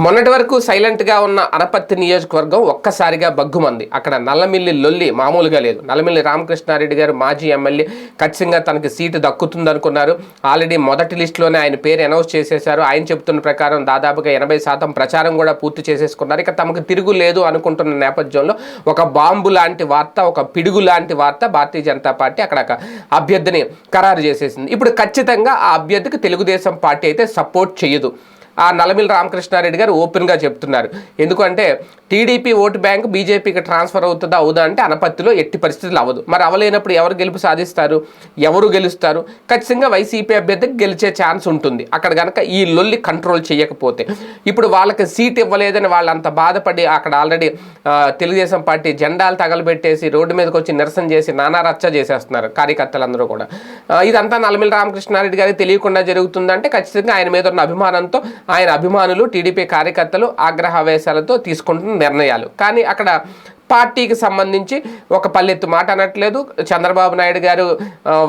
మొన్నటి వరకు సైలెంట్గా ఉన్న అనపత్తి నియోజకవర్గం ఒక్కసారిగా బగ్గుమంది. అక్కడ నల్లమిల్లి లొల్లి మామూలుగా లేదు. నల్లమిల్లి రామకృష్ణారెడ్డి గారు మాజీ ఎమ్మెల్యే ఖచ్చితంగా తనకి సీటు దక్కుతుందనుకున్నారు. ఆల్రెడీ మొదటి లిస్టులోనే ఆయన పేరు అనౌన్స్ చేసేశారు. ఆయన చెబుతున్న ప్రకారం దాదాపుగా ఎనభై శాతం ప్రచారం కూడా పూర్తి చేసేసుకున్నారు. ఇక తమకు తిరుగు లేదు అనుకుంటున్న నేపథ్యంలో ఒక బాంబు లాంటి వార్త ఒక పిడుగు లాంటి వార్త భారతీయ జనతా పార్టీ అక్కడ ఒక అభ్యర్థిని ఖరారు చేసేసింది. ఇప్పుడు ఖచ్చితంగా ఆ అభ్యర్థికి తెలుగుదేశం పార్టీ అయితే సపోర్ట్ చేయదు. ఆ నల్లమిల్లి రామకృష్ణారెడ్డి గారు ఓపెన్గా చెప్తున్నారు. ఎందుకంటే టీడీపీ ఓటు బ్యాంక్ బీజేపీకి ట్రాన్స్ఫర్ అవుతుందా అవుదా అంటే అనపత్తిలో ఎట్టి పరిస్థితులు అవ్వదు. మరి అవలేనప్పుడు ఎవరు గెలుపు సాధిస్తారు? ఎవరు గెలుస్తారు? ఖచ్చితంగా వైసీపీ అభ్యర్థికి గెలిచే ఛాన్స్ ఉంటుంది. అక్కడ కనుక ఈ లొల్లి కంట్రోల్ చేయకపోతే. ఇప్పుడు వాళ్ళకి సీట్ ఇవ్వలేదని వాళ్ళు అంత బాధపడి అక్కడ ఆల్రెడీ తెలుగుదేశం పార్టీ జెండాలు తగలబెట్టేసి రోడ్డు మీదకి వచ్చి నిరసన చేసి నానా రచ్చ చేసేస్తున్నారు కార్యకర్తలందరూ కూడా. ఇదంతా నల్లమిల్లి రామకృష్ణారెడ్డి గారికి తెలియకుండా జరుగుతుందంటే ఖచ్చితంగా ఆయన మీద ఉన్న అభిమానంతో ఆయన అభిమానులు టీడీపీ కార్యకర్తలు ఆగ్రహావేశాలతో తీసుకుంటున్న నిర్ణయాలు. కానీ అక్కడ పార్టీకి సంబంధించి ఒక పల్లెత్తు మాట అనట్లేదు. చంద్రబాబు నాయుడు గారు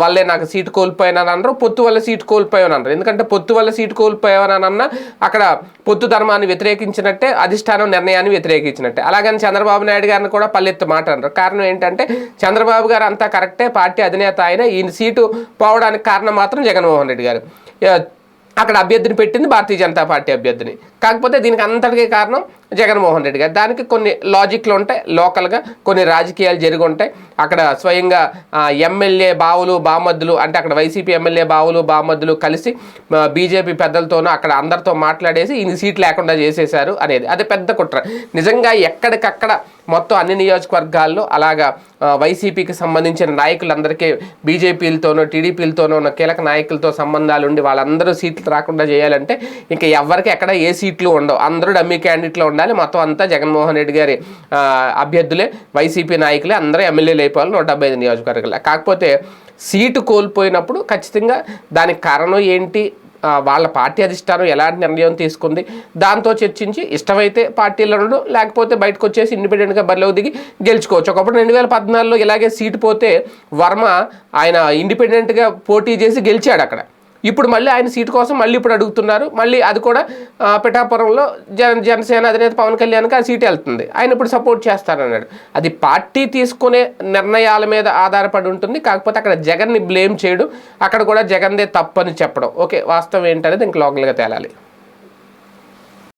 వల్లే నాకు సీటు కోల్పోయానని అన్నారు పొత్తు వల్ల సీటు కోల్పోయాను అన్నారు ఎందుకంటే పొత్తు వల్ల సీటు కోల్పోయానని అన్న అక్కడ పొత్తు ధర్మాన్ని వ్యతిరేకించినట్టే అధిష్టానం నిర్ణయాన్ని వ్యతిరేకించినట్టే. అలాగని చంద్రబాబు నాయుడు గారిని కూడా పల్లెత్తు మాట అన్నారు కారణం ఏంటంటే చంద్రబాబు గారు అంతా కరెక్టే పార్టీ అధినేత ఆయన ఈయన సీటు పోవడానికి కారణం మాత్రం జగన్మోహన్ రెడ్డి గారు. అక్కడ అభ్యర్థిని పెట్టింది భారతీయ జనతా పార్టీ అభ్యర్థిని. కాకపోతే దీనికి అంతటికీ కారణం జగన్మోహన్ రెడ్డి గారు. దానికి కొన్ని లాజిక్లు ఉంటాయి లోకల్గా కొన్ని రాజకీయాలు జరిగి ఉంటాయి. అక్కడ స్వయంగా ఎమ్మెల్యే బావులు బామద్దులు అంటే అక్కడ వైసీపీ ఎమ్మెల్యే బావులు బామద్దులు కలిసి బీజేపీ పెద్దలతోనూ అక్కడ అందరితో మాట్లాడేసి ఇన్ని సీట్ లేకుండా చేసేశారు అనేది. అది పెద్ద కుట్ర. నిజంగా ఎక్కడికక్కడ మొత్తం అన్ని నియోజకవర్గాల్లో అలాగా వైసీపీకి సంబంధించిన నాయకులందరికీ బీజేపీలతోనూ టీడీపీలతోనూ ఉన్న కీలక నాయకులతో సంబంధాలు ఉండి వాళ్ళందరూ సీట్లు రాకుండా చేయాలంటే ఇంకా ఎవరికి ఎక్కడ ఏ సీట్లు ఉండవు. అందరూ డమ్మీ క్యాండిడేట్లో ఉండాలి. మొత్తం అంతా జగన్మోహన్ రెడ్డి గారి అభ్యర్థులే వైసీపీ నాయకులే అందరూ ఎమ్మెల్యేలు అయిపోవాలి. నూట డెబ్బై ఐదు నియోజకవర్గాలు. కాకపోతే సీటు కోల్పోయినప్పుడు ఖచ్చితంగా దానికి కారణం ఏంటి? వాళ్ళ పార్టీ అధిష్టానం ఎలాంటి నిర్ణయం తీసుకుంది? దాంతో చర్చించి ఇష్టమైతే పార్టీలో ఉండడం లేకపోతే బయటకు వచ్చేసి ఇండిపెండెంట్గా బరిలోకి దిగి గెలుచుకోవచ్చు. ఒకప్పుడు రెండు వేల పద్నాలుగులో ఇలాగే సీటు పోతే వర్మ ఆయన ఇండిపెండెంట్గా పోటీ చేసి గెలిచాడు అక్కడ. ఇప్పుడు మళ్ళీ ఆయన సీటు కోసం మళ్ళీ ఇప్పుడు అడుగుతున్నారు. మళ్ళీ అది కూడా పిఠాపురంలో జన జనసేన అధినేత పవన్ కళ్యాణ్కి ఆ సీట్ వెళ్తుంది. ఆయన ఇప్పుడు సపోర్ట్ చేస్తారన్నాడు. అది పార్టీ తీసుకునే నిర్ణయాల మీద ఆధారపడి ఉంటుంది. కాకపోతే అక్కడ జగన్ని బ్లేమ్ చేయడం. అక్కడ కూడా జగన్దే తప్పని చెప్పడం. ఓకే వాస్తవం ఏంటనేది ఇంక లోకల్గా తేలాలి.